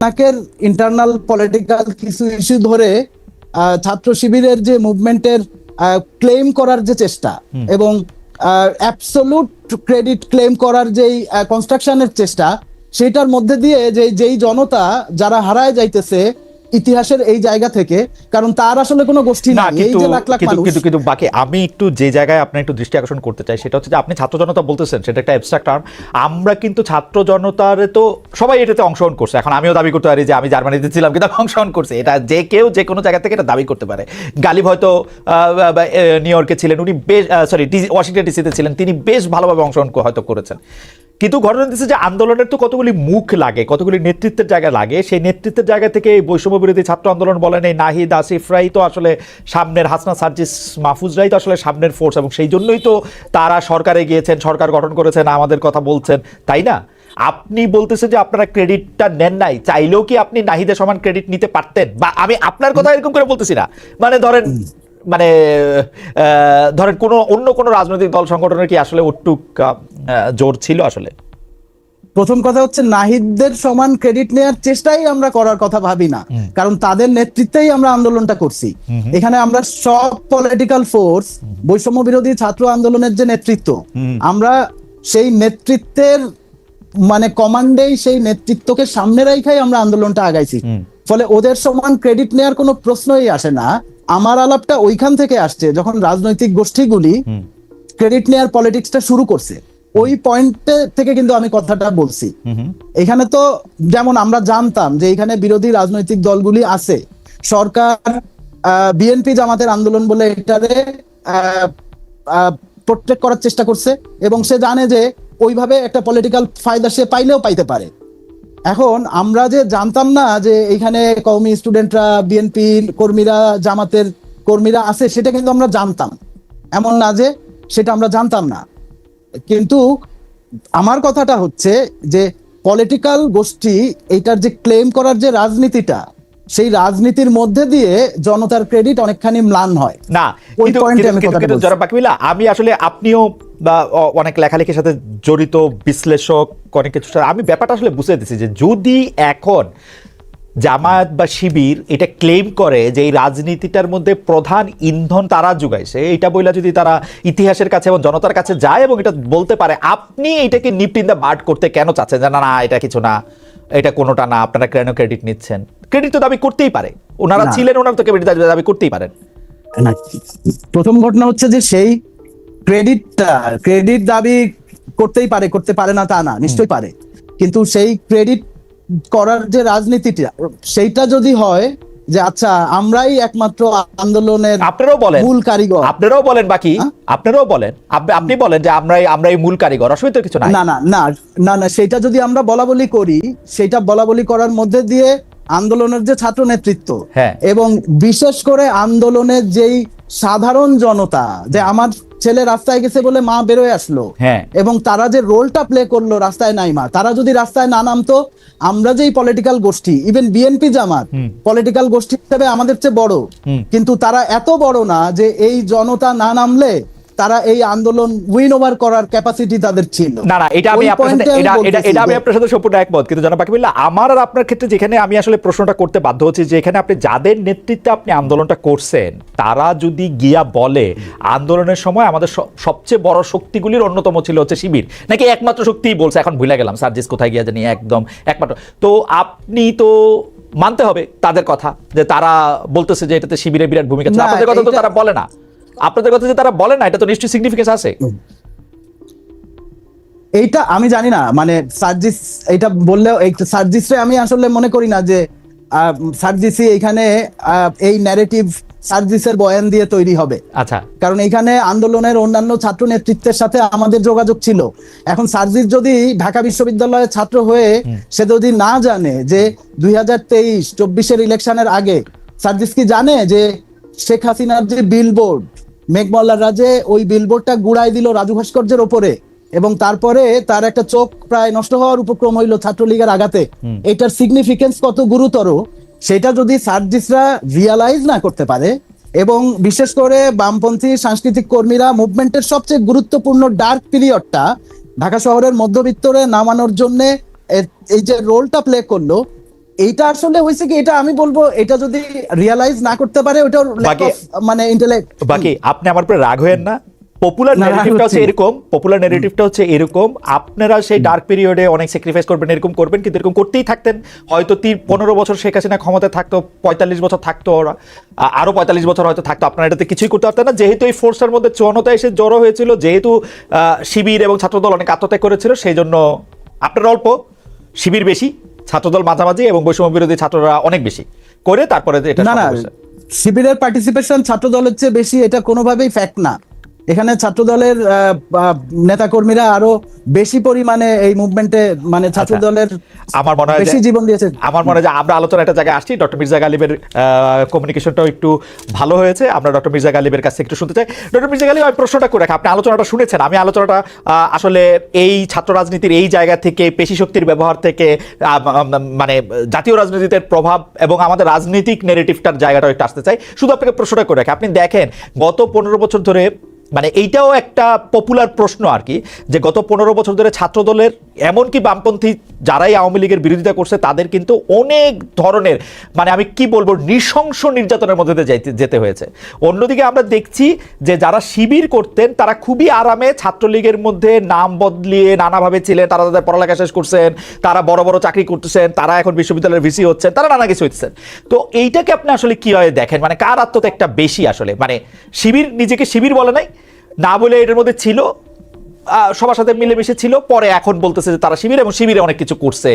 নাকের internal political কিছু issue ধরে ছাত্র শিবিরের যে মুভমেন্টের ক্লেম করার যে চেষ্টা এবং অ্যাবসলুট ক্রেডিট ক্লেম করার যেই কনস্ট্রাকশনের চেষ্টা সেটার মধ্যে দিয়ে যে যেই জনতা যারা হারায় যাইতেছে ইতিহাসের এই জায়গা থেকে কারণ তার আসলে কোনো গোষ্ঠী না এই যে লাখ লাখ মানুষ। কিন্তু কিন্তু বাকি আমি একটু যে জায়গায় আপনার একটু দৃষ্টি আকর্ষণ করতে চাই সেটা হচ্ছে যে আপনি ছাত্র জনতা বলতেছেন সেটা একটা অ্যাবস্ট্রাক্ট টার্ম আমরা কিন্তু ছাত্র জনতার তো সবাই এটাতে অংশগ্রহণ করছে। এখন আমিও দাবি করতে পারি যে আমি জার্মানিতে ছিলাম কিন্তু অংশগ্রহণ করছি। এটা যে কেউ যে কোনো জায়গা থেকে এটা দাবি করতে পারে। গালিব হয়তো নিউ ইয়র্কে ছিলেন উনি বেশ সরি ওয়াশিংটন ডিসিতে ছিলেন তিনি বেশ ভালোভাবে অংশগ্রহণ হয়তো করেছেন। কিন্তু ঘটনা দিচ্ছে যে আন্দোলনের তো কতগুলি মুখ লাগে, কতগুলি নেতৃত্বের জায়গা লাগে, সেই নেতৃত্বের জায়গা থেকে এই বৈষম্য বিরোধী ছাত্র আন্দোলন বলেন এই নাহিদ আসিফরাই তো আসলে সামনের হাসনা সার্জিস মাহফুজরাই তো আসলে সামনের ফোর্স এবং সেই জন্যই তো তারা সরকারে গিয়েছেন, সরকার গঠন করেছেন, আমাদের কথা বলছেন, তাই না? আপনি বলতেছেন যে আপনারা ক্রেডিটটা নেন নাই, চাইলেও কি আপনি নাহিদের সমান ক্রেডিট নিতে পারতেন? বা আমি আপনার কথা এরকম করে বলতেছি না। মানে ধরেন মানে ধরেন কোনো অন্য কোনো রাজনৈতিক দল সংগঠনের কি আসলে ওটুক জোর ছিল আসলে? প্রথম কথা হচ্ছে নাহিদদের সমান ক্রেডিট নেওয়ার চেষ্টাই আমরা করার কথা ভাবি না। কারণ তাদের নেতৃত্বেই আমরা আন্দোলনটা করছি। এখানে আমরা সব পলিটিক্যাল ফোর্স বৈষম্য বিরোধী ছাত্র আন্দোলনের যে নেতৃত্ব আমরা সেই নেতৃত্বের মানে কমান্ডেই সেই নেতৃত্বকে সামনে রেখাই আমরা আন্দোলনটা আগাইছি। ফলে ওদের সমান ক্রেডিট নেওয়ার কোনো প্রশ্নই আসে না। আমার আলাপটা ওইখান থেকে আসছে যখন রাজনৈতিক গোষ্ঠীগুলি ক্রেডিট নেয়ার পলিটিক্সটা শুরু করছে। ওই পয়েন্টে থেকে কিন্তু আমি কথাটা বলছি। এখানে তো যেমন আমরা জানতাম যে এখানে বিরোধী রাজনৈতিক দলগুলি আছে সরকার বিএনপি জামাতের আন্দোলন বলে এটারে প্রোটেক্ট করার চেষ্টা করছে এবং সে জানে যে ওইভাবে একটা পলিটিক্যাল ফায়দা সে পাইলেও পাইতে পারে। এখন আমরা যে জানতাম না যে এখানে কওমি স্টুডেন্টরা বিএনপি কর্মীরা জামাতের কর্মীরা আছে সেটা কিন্তু আমরা জানতাম। এমন না যে সেটা আমরা জানতাম না। কিন্তু আমার কথাটা হচ্ছে যে পলিটিক্যাল গোষ্ঠী এইটার যে ক্লেম করার যে রাজনীতিটা সেই রাজনীতির মধ্যে দিয়ে জনতার ক্রেডিট অনেকখানি ম্লান হয়। না আমি আসলে আপনিও বা অনেক লেখালেখির সাথে জড়িত বিশ্লেষক অনেক কিছু আমি ব্যাপারটা আসলে বুঝে দিচ্ছি যে যদি এখন জামায়াত বা শিবির এটা ক্লেম করে যে এই রাজনীতিটার মধ্যে প্রধান ইন্ধন তারা যোগাইছে এটা বইলা যদি তারা ইতিহাসের কাছে এবং জনতার কাছে যায় এবং এটা বলতে পারে আপনি এটাকে নিপট ইন দ্য বার্ড করতে কেন চাচ্ছেন? যে না না এটা কিছু না এটা কোনোটা না আপনারা কেন ক্রেডিট নিচ্ছেন? ক্রেডিট তো দাবি করতেই পারে। ওনারা ছিলেন ওনারা তো ক্রেডিট দাবি করতেই পারেন। প্রথম ঘটনা হচ্ছে যে সেই ক্রেডিটটা ক্রেডিট দাবি করতেই পারে করতে পারে না তা না নিশ্চয়ই পারে। কিন্তু সেই ক্রেডিট করার যে রাজনীতিটা সেইটা যদি হয় যে আচ্ছা আমরাই একমাত্র আন্দোলনের আপনারাও বলেন। মূল কারিগর। আপনারাও বলেন বাকি হ্যাঁ? আপনারাও বলেন। আপনি বলেন যে আমরাই আমরাই মূল কারিগর অসুবিধা কিছু নাই। না না না না না সেটা যদি আমরা বলা বলি করি সেটা বলা বলি করার মধ্যে দিয়ে আন্দোলনের যে ছাত্র নেতৃত্ব হ্যাঁ। এবং বিশেষ করে আন্দোলনের যেই সাধারণ জনতা যে আমার ছেলে রাস্তায় গেছে বলে মা বেরোয় আসলো। হ্যাঁ। এবং তারা যে রোলটা প্লে করল রাস্তায় নাই মা তারা যদি রাস্তায় না নামতো আমরা যেই পলিটিক্যাল গোষ্ঠী ইভেন বিএনপি জামাত পলিটিক্যাল গোষ্ঠী হিসেবে আমাদের চেয়ে বড়। কিন্তু তারা এত বড় না যে এই জনতা না নামলে তারা এই আন্দোলন উইন ওভার করার ক্যাপাসিটি তাদের ছিল। না না এটা আমি আপনার সাথে এটা এটা এটা আমি আপনার সাথে সম্পূর্ণ একমত কিন্তু জানা বাকি বললে আমার আর আপনার ক্ষেত্রে যেখানে আমি আসলে প্রশ্নটা করতে বাধ্য হচ্ছি যে এখানে আপনি যাদের নেতৃত্বে আপনি আন্দোলনটা করছেন তারা যদি গিয়া বলে আন্দোলনের সময় আমাদের সবচেয়ে বড় শক্তিগুলির অন্যতম ছিল হচ্ছে শিবির। নাকি একমাত্র শক্তিই বলছে এখন ভুলে গেলাম সার্জিস কোথায় গিয়া জানি একদম একমাত্র। তো আপনি তো মানতে হবে তাদের কথা যে তারা বলতেছে যে এটাতে শিবিরের বিরাট ভূমিকা ছিল। আপনাদের কথা তো তারা বলে না। আপনাদের কথা যে তারা বলে না এটা তো নিশ্চয়ই সিগনিফিকেন্স আছে। এইটা আমি জানি না মানে সার্জিস এটা বললেও এই সার্জিসরে আমি আসলে মনে করি না যে আহ, সার্জিসই এখানে এই ন্যারেটিভ সার্জিসের বয়ান দিয়ে তৈরি হবে। আচ্ছা। কারণ এখানে আন্দোলনের অন্যান্য ছাত্র নেতৃত্বের সাথে আমাদের যোগাযোগ ছিল। এখন সার্জিস যদি ঢাকা বিশ্ববিদ্যালয়ের ছাত্র হয়ে সে যদি না জানে যে দুই হাজার তেইশ চব্বিশের ইলেকশনের আগে সার্জিস কি জানে যে শেখ হাসিনার যে বিলবোর্ড মেঘমল্লার রাজে ওই বিলবোর্ডটা গুড়াই দিল রাজু ভাস্কর্যের ওপরে। এবং তারপরে তার একটা চোখ প্রায় নষ্ট হওয়ার উপক্রম হইল ছাত্রলীগের আগাতে এটার সিগনিফিকেন্স কত গুরুতর সেটা যদি সার্জিসরা রিয়ালাইজ না করতে পারে এবং বিশেষ করে বামপন্থী সাংস্কৃতিক কর্মীরা মুভমেন্টের সবচেয়ে গুরুত্বপূর্ণ ডার্ক পিরিয়ডটা ঢাকা শহরের মধ্যবিত্তরে নামানোর জন্য এই যে রোলটা প্লে করল এইটা আসলে হয়েছে কি এটা আমি বলব এটা যদি রিয়ালাইজ না করতে পারে ওটা মানে ইন্টেলেক্ট বাকি আপনি আমার উপরে রাগ হয়েন না। পপুলার না, রাগ নেগেটিভটা হচ্ছে এরকম পপুলার নেগেটিভটা হচ্ছে এরকম। আপনারা সেই ডার্ক পিরিয়ডে অনেক স্যাক্রিফাইস করবেন এরকম করবেন কিন্তু এরকম করতেই থাকতেন। হয়তো তিন পনেরো বছর শেখ হাসিনা ক্ষমতায় থাকতো পঁয়তাল্লিশ বছর থাকতো ওরা। আ- আরও পঁয়তাল্লিশ বছর হয়তো থাকতো আপনারা এটাতে কিছুই করতে পারতেন না। যেহেতু এই ফোর্সের মধ্যে চুয়ান্নতা এসে জড়ো হয়েছিল যেহেতু আহ, শিবির এবং ছাত্রদল অনেক আত্মত্যাগ করেছিল সেই জন্য আপনারা অল্প শিবির বেশি। ছাত্রদল মাঝামাঝি এবং বৈষম্য বিরোধী ছাত্ররা অনেক বেশি করে তারপরে এটা না না শিবিরের পার্টিসিপেশন ছাত্রদলের চেয়ে বেশি এটা কোনোভাবেই ফ্যাক্ট না। এখানে ছাত্র দলের নেতা কর্মীরা আরও বেশি পরিমাণে এই মুভমেন্টে মানে আচ্ছা। দলের আমার মনে হয় বেশি জীবন দিয়েছে। আমার মনে হয় যে আমরা আলোচনা একটা জায়গায় আসছি। ডক্টর মির্জা গালিবের কমিউনিকেশনটাও একটু ভালো হয়েছে। আমরা ডক্টর মির্জা গালিবের কাছে একটু শুনতে চাই। ডক্টর মির্জা গালিব আমি প্রশ্নটা করে রাখি। আপনি আলোচনাটা শুনেছেন। আমি আলোচনাটা আসলে এই ছাত্র রাজনীতির এই জায়গা থেকে পেশি শক্তির ব্যবহার থেকে মানে জাতীয় রাজনীতিতে প্রভাব এবং আমাদের রাজনৈতিক নেগেটিভটার জায়গাটাও একটু আসতে চাই। শুধু আপনাকে প্রশ্নটা করে রাখি। আপনি দেখেন গত পনেরো বছর ধরে মানে এইটাও একটা পপুলার প্রশ্ন আর কি যে গত পনেরো বছর ধরে ছাত্রদলের এমনকি বামপন্থী যারাই আওয়ামী লীগের বিরোধিতা করছে, তাদের কিন্তু অনেক ধরনের মানে আমি কি বলব, নৃশংস নির্যাতনের মধ্যে দিয়ে যেতে হয়েছে। অন্যদিকে আমরা দেখছি যে যারা শিবির করতেন, তারা খুবই আরামে ছাত্রলীগের মধ্যে নাম বদলিয়ে নানাভাবে ছিলেন, তারা তাদের পড়ালেখা শেষ করছেন, তারা বড় বড় চাকরি করতেছেন, তারা এখন বিশ্ববিদ্যালয়ের ভিসি হচ্ছেন, তারা নানা কিছু হচ্ছেন তো এইটাকে আপনি আসলে কীভাবে দেখেন? মানে কার আত্মত্যাগটা বেশি আসলে? মানে শিবির নিজেকে শিবির বলে নাই না বলে এটার মধ্যে ছিল সবার সাথে মিলেমিশে ছিল পরে এখন বলতেছে যে তারা শিবির এবং শিবিরে অনেক কিছু করছে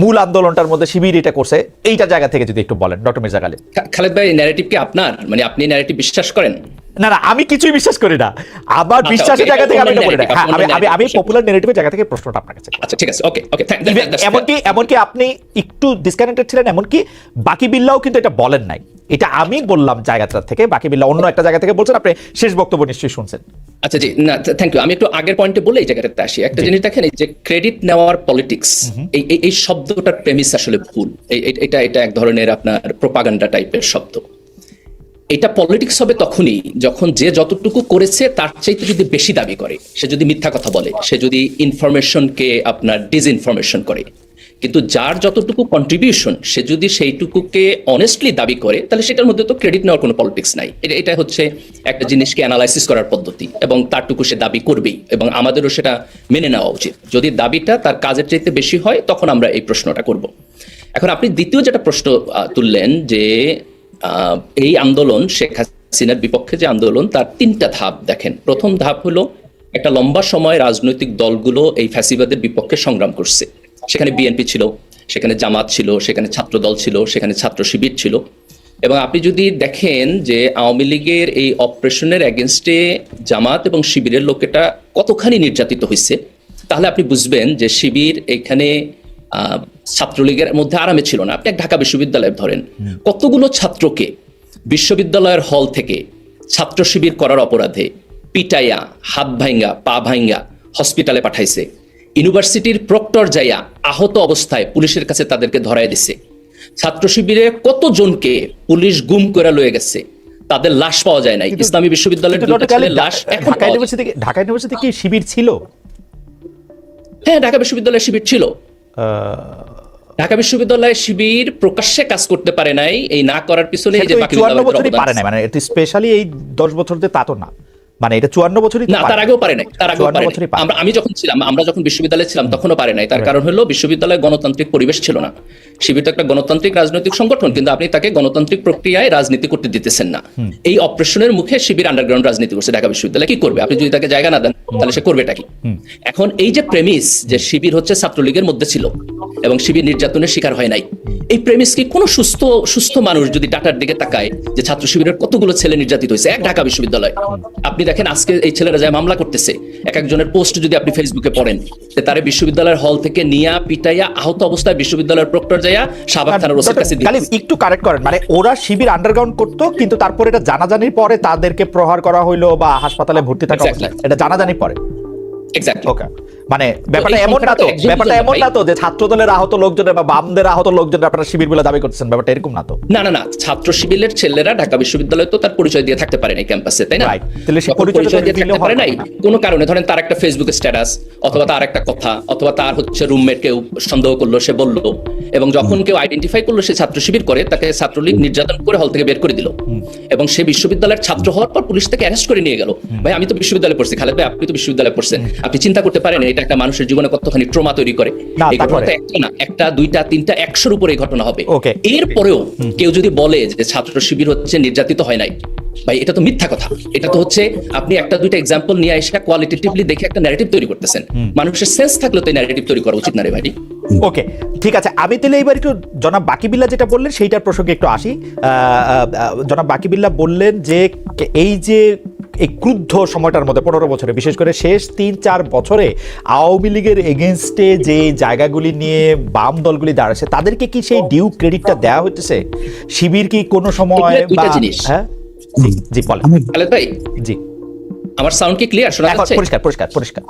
মূল আন্দোলনটার মধ্যে শিবির এটা করছে এইটা জায়গা থেকে যদি একটু বলেন ডক্টর মির্জা গালিব খালেদ ভাই ন্যারেটিভ কি আপনার? মানে আপনি ন্যারেটিভ বিশ্বাস করেন? না না আমি কিছুই বিশ্বাস করি না। আমার আচ্ছা, বিশ্বাসের জায়গা থেকে আমি এটা বলি না। হ্যাঁ, আমি আমি আমি পপুলার নেগেটিভের জায়গা থেকে প্রশ্নটা আপনার কাছে। আচ্ছা ঠিক আছে ওকে ওকে এমনকি এমনকি আপনি একটু ডিসকানেক্টেড ছিলেন এমনকি বাকি বিল্লাও কিন্তু এটা বলেন নাই। এটা আমি বললাম জায়গাটা থেকে বাকি বিল্লা অন্য একটা জায়গা থেকে বলছেন আপনি শেষ বক্তব্য নিশ্চয়ই শুনছেন। আচ্ছা জি না থ্যাংক ইউ আমি একটু আগের পয়েন্টে বলে এই জায়গাটাতে আসি। একটা জিনিস দেখেন এই যে ক্রেডিট নেওয়ার পলিটিক্স এই এই- শব্দটার প্রেমিস আসলে ভুল। এটা এটা এক ধরনের আপনার প্রোপাগান্ডা টাইপের শব্দ। এটা পলিটিক্স হবে তখনই যখন যে যতটুকু করেছে তার চাইতে যদি বেশি দাবি করে সে যদি মিথ্যা কথা বলে সে যদি ইনফরমেশনকে আপনার ডিসইনফরমেশন করে। কিন্তু যার যতটুকু কন্ট্রিবিউশন সে যদি সেইটুকুকে অনেস্টলি দাবি করে, তাহলে সেটার মধ্যে তো ক্রেডিট নেওয়ার কোনো পলিটিক্স নাই। এটা এটা হচ্ছে একটা জিনিসকে অ্যানালাইসিস করার পদ্ধতি, এবং তারটুকু সে দাবি করবেই, এবং আমাদেরও সেটা মেনে নেওয়া উচিত। যদি দাবিটা তার কাজের চাইতে বেশি হয়, তখন আমরা এই প্রশ্নটা করব। এখন আপনি দ্বিতীয় যেটা প্রশ্ন তুললেন যে এই আন্দোলন, শেখ হাসিনার বিপক্ষে যে আন্দোলন, তার তিনটা ধাপ দেখেন। প্রথম ধাপ হলো, একটা লম্বা সময় রাজনৈতিক দলগুলো এই ফ্যাসিবাদের বিপক্ষে সংগ্রাম করছে। সেখানে বিএনপি ছিল সেখানে জামাত ছিল সেখানে ছাত্র দল ছিল সেখানে ছাত্র শিবির ছিল। এবং আপনি যদি দেখেন যে আওয়ামী লীগের এই অপারেশনের এগেনস্টে জামাত এবং শিবিরের লোকেটা কতখানি নির্যাতিত হয়েছে তাহলে আপনি বুঝবেন যে শিবির এখানে আহ, ছাত্রলীগের মধ্যে আরামে ছিল না। আপনি এক ঢাকা বিশ্ববিদ্যালয়ে ধরেন কতগুলো ছাত্রকে বিশ্ববিদ্যালয়ের হল থেকে ছাত্র শিবির করার অপরাধে পিটাইয়া হাত ভাঙ্গা পা ভাঙ্গা হসপিটালে পাঠাইছে ইউনিভার্সিটির প্রক্টর যাইয়া আহত অবস্থায় পুলিশের কাছে তাদেরকে ধরায় দিছে। ছাত্র শিবিরে কতজনকে পুলিশ গুম করে লয়ে গেছে তাদের লাশ পাওয়া যায় নাই। ইসলামী বিশ্ববিদ্যালয়ের লাশ ঢাকা ইউনিভার্সিটি থেকে- ঢাকা ইউনিভার্সিটি কি শিবির ছিল? হ্যাঁ ঢাকা বিশ্ববিদ্যালয়ের শিবির ছিল। ঢাকা বিশ্ববিদ্যালয়ে শিবির প্রকাশ্যে কাজ করতে পারে নাই এই না করার পিছনে এই যে বাকি পারে আছে। না মানে এটা স্পেশালি এই দশ বছর যে তা তো না। মানে এটা চুয়ান্ন বছরই না তার আগেও পারে নাই তার আগেও পারে। আমরা আমি যখন ছিলাম আমরা যখন বিশ্ববিদ্যালয়ে ছিলাম তখনও পারে নাই। তার কারণ হলো বিশ্ববিদ্যালয়ে গণতান্ত্রিক পরিবেশ ছিল না। শিবির তো একটা গণতান্ত্রিক রাজনৈতিক সংগঠন কিন্তু আপনি তাকে গণতান্ত্রিক প্রক্রিয়ায় রাজনীতি করতে দিতেছেন না। এই অপারেশনের মুখে শিবির আন্ডারগ্রাউন্ড রাজনীতি করছে ঢাকা বিশ্ববিদ্যালয়ে। কি করবে? আপনি যদি তাকে জায়গা না দেন তাহলে সে করবেটা কি? এখন এই যে প্রেমিস যে শিবির হচ্ছে ছাত্রলীগের মধ্যে ছিল এবং শিবির নির্যাতনের শিকার হয় নাই এই প্রেমিস কি কোনো সুস্থ সুস্থ মানুষ যদি ডাটার দিকে তাকায় যে ছাত্র শিবিরের কতগুলো ছেলে নির্যাতিত হয়েছে? এক ঢাকা বিশ্ববিদ্যালয়। আপনি দেখেন আজকে এই ছেলেরা যায় মামলা করতেছে। এক একজনের পোস্ট যদি আপনি ফেসবুকে পড়েন যে তারা বিশ্ববিদ্যালয়ের হল থেকে নিয়া পিটাইয়া আহত অবস্থায় বিশ্ববিদ্যালয়ের প্রক্টর যাইয়া শাহবাগ থানার ওসির কাছে একটু কারেক্ট করেন। মানে ওরা শিবির আন্ডারগ্রাউন্ড করতো কিন্তু তারপরে এটা জানাজানির পরে তাদেরকে প্রহার করা হইল বা হাসপাতালে ভর্তি থাকা এটা জানাজানির পরে। এক্স্যাক্টলি ওকে মানে ব্যাপারটা এমন না তো ব্যাপারটা এমন না তো যে ছাত্র দলের আহত লোকজনের বা বামদের আহত লোকজনের আপনারা শিবির বলে দাবি করতেছেন ব্যাপারটা এরকম না তো? না না না ছাত্র শিবিরের ছেলেরা ঢাকা বিশ্ববিদ্যালয়ে তো তার পরিচয় দিয়ে থাকতে পারে নাই ক্যাম্পাসে তাই না? তাহলে সে পরিচয় দিয়ে থাকতে পারে নাই। না। কোনো কারণে ধরেন তার একটা ফেসবুক স্ট্যাটাস অথবা তার একটা কথা অথবা তার হচ্ছে রুমমেট কেউ সন্দেহ করল সে বলল এবং যখন কেউ আইডেন্টিফাই করল সে ছাত্র শিবির করে তাকে ছাত্রলীগ নির্যাতন করে হল থেকে বের করে দিল। এবং সে বিশ্ববিদ্যালয়ের ছাত্র হওয়ার পর পুলিশ তাকে অ্যারেস্ট করে নিয়ে গেল। ভাই আমি তো বিশ্ববিদ্যালয়ে পড়ছি খালেদ ভাই আপনি তো বিশ্ববিদ্যালয়ে পড়ছেন। আপনি চিন্তা করতে পারেন এটা একটা মানুষের জীবনে কতখানি ট্রমা তৈরি করে? এই তা ঘটনা তো করে। একটা না একটা দুইটা তিনটা একশোর উপরে এই ঘটনা হবে। এরপরেও কেউ যদি বলে যে ছাত্র শিবির হচ্ছে নির্যাতিত হয় নাই ভাই এটা তো মিথ্যা কথা। এটা তো হচ্ছে আপনি একটা দুইটা এক্সাম্পল নিয়ে এসে কোয়ালিটেটিভলি দেখে একটা ন্যারেটিভ তৈরি করতেছেন। মানুষের সেন্স থাকলে তো ন্যারেটিভ তৈরি করা উচিত না রে ভাই। ওকে ঠিক আছে। আমি তাহলে এবার একটু জনাব বাকিবিল্লা যেটা বললেন সেইটার প্রসঙ্গে একটু আসি। জনাব বাকিবিল্লা বললেন যে এই যে এই ক্রুদ্ধ সময়টার মধ্যে পনেরো বছরে বিশেষ করে শেষ তিন চার বছরে আওয়ামী লীগের এগেনস্টে যে জায়গাগুলি নিয়ে বাম দলগুলি দাঁড়াচ্ছে তাদেরকে কি সেই ডিউ ক্রেডিটটা দেওয়া হচ্ছে শিবির কি কোনো সময় এখানে দুইটা বা- জিনিস। হ্যাঁ? জি বলেন। ভাই জি। আমার সাউন্ড কি ক্লিয়ার শোনা যাচ্ছে? পরিষ্কার পরিষ্কার পরিষ্কার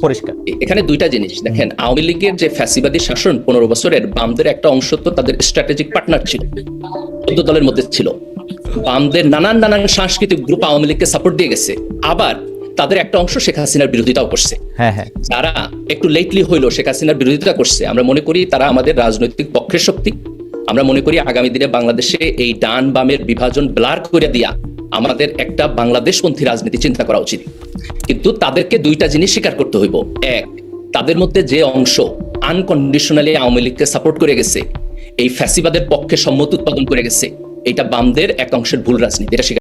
পরিষ্কার। এখানে দুইটা জিনিস। দেখেন আওয়ামী লীগের যে ফ্যাসিবাদী শাসন পনেরো বছরের বামদের একটা অংশ তো তাদের স্ট্র্যাটেজিক পার্টনার ছিল চোদ্দ দলের মধ্যে ছিল। বামদের নানান নানান সাংস্কৃতিক গ্রুপ আওয়ামী লীগকে সাপোর্ট দিয়ে গেছে। আবার তাদের একটা অংশ শেখ হাসিনার বিরোধিতাও করছে। হ্যাঁ হ্যাঁ। যারা একটু লেটলি হইল শেখ হাসিনার বিরোধিতা করছে আমরা মনে করি তারা আমাদের রাজনৈতিক পক্ষের শক্তি। আমরা মনে করি আগামী দিনে বাংলাদেশে এই ডান বামের বিভাজন ব্লার করে দিয়া আমাদের একটা বাংলাদেশপন্থী রাজনীতি চিন্তা করা উচিত। কিন্তু তাদেরকে দুইটা জিনিস স্বীকার করতে হইব। এক তাদের মধ্যে যে অংশ আনকন্ডিশনালি আওয়ামী লীগকে সাপোর্ট করে গেছে এই ফ্যাসিবাদের পক্ষে সম্মতি উৎপাদন করে গেছে এটা বামদের এক অংশের ভুল রাজনীতি এটা